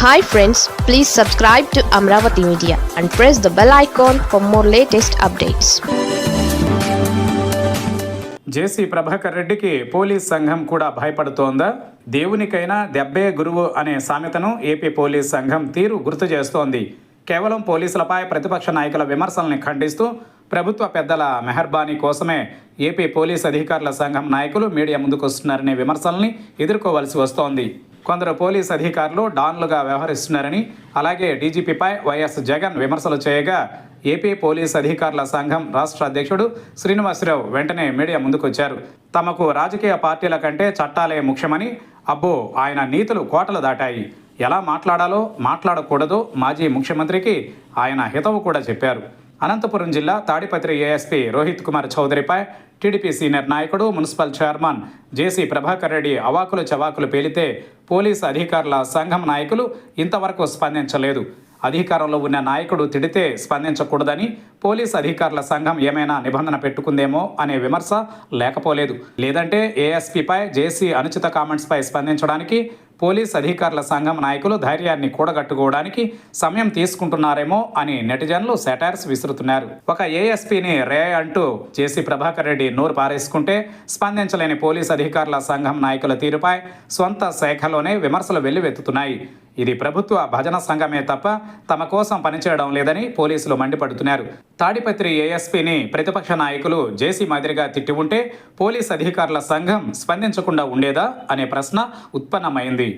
Hi friends please subscribe to Amaravati media and press the bell icon for more latest updates JC Prabhakar రెడ్డికి police సంఘం కూడా భయపడుతోందా? దేవునికైనా దెబ్బే గురువు అనే సామెతను AP police సంఘం తీరు గుర్తు చేస్తోంది. కేవలం పోలీసులపై ప్రతిపక్ష నాయకుల విమర్శల్ని ఖండిస్తూ ప్రభుత్వ పెద్దల మెహర్బానీ కోసమే ఏపీ పోలీస్ అధికారుల సంఘం నాయకులు మీడియా ముందుకు వస్తున్నారనే విమర్శల్ని ఎదుర్కోవలసి వస్తోంది. కొందరు పోలీస్ అధికారులు డాన్లుగా వ్యవహరిస్తున్నారని అలాగే డీజీపీపై వైఎస్ జగన్ విమర్శలు చేయగా ఏపీ పోలీస్ అధికారుల సంఘం రాష్ట్ర అధ్యక్షుడు శ్రీనివాసరావు వెంటనే మీడియా ముందుకొచ్చారు. తమకు రాజకీయ పార్టీల కంటే చట్టాలే ముఖ్యమని అబ్బో ఆయన నీతులు కోటలు దాటాయి. ఎలా మాట్లాడాలో మాట్లాడకూడదో మాజీ ముఖ్యమంత్రికి ఆయన హితవు కూడా చెప్పారు. అనంతపురం జిల్లా తాడిపత్రి ఏఎస్పీ రోహిత్ కుమార్ చౌదరిపై టీడీపీ సీనియర్ నాయకుడు municipal chairman JC Prabhakar Reddy అవాకులు చవాకులు పేలితే పోలీసు అధికారుల సంఘం నాయకులు ఇంతవరకు స్పందించలేదు. అధికారంలో ఉన్న నాయకుడు తిడితే స్పందించకూడదని పోలీస్ అధికారుల సంఘం ఏమైనా నిబంధన పెట్టుకుందేమో అనే విమర్శ లేకపోలేదు. లేదంటే ఏఎస్పీపై జేసీ అనుచిత కామెంట్స్పై స్పందించడానికి పోలీస్ అధికారుల సంఘం నాయకులు ధైర్యాన్ని కూడగట్టుకోవడానికి సమయం తీసుకుంటున్నారేమో అని నెటిజన్లు సెటైర్స్ విసురుతున్నారు. ఒక ఏఎస్పీని రే అంటూ జేసీ ప్రభాకర్ రెడ్డి నోరు పారేసుకుంటే స్పందించలేని పోలీస్ అధికారుల సంఘం నాయకుల తీరుపై సొంత శాఖలోనే విమర్శలు వెల్లువెత్తుతున్నాయి. ఇది ప్రభుత్వ భజన సంఘమే తప్ప తమ కోసం పనిచేయడం లేదని పోలీసులు మండిపడుతున్నారు. తాడిపత్రి ఏఎస్పీని ప్రతిపక్ష నాయకులు జేసీ మాదిరిగా తిట్టి ఉంటే పోలీస్ అధికారుల సంఘం స్పందించకుండా ఉండేదా అనే ప్రశ్న ఉత్పన్నమైంది.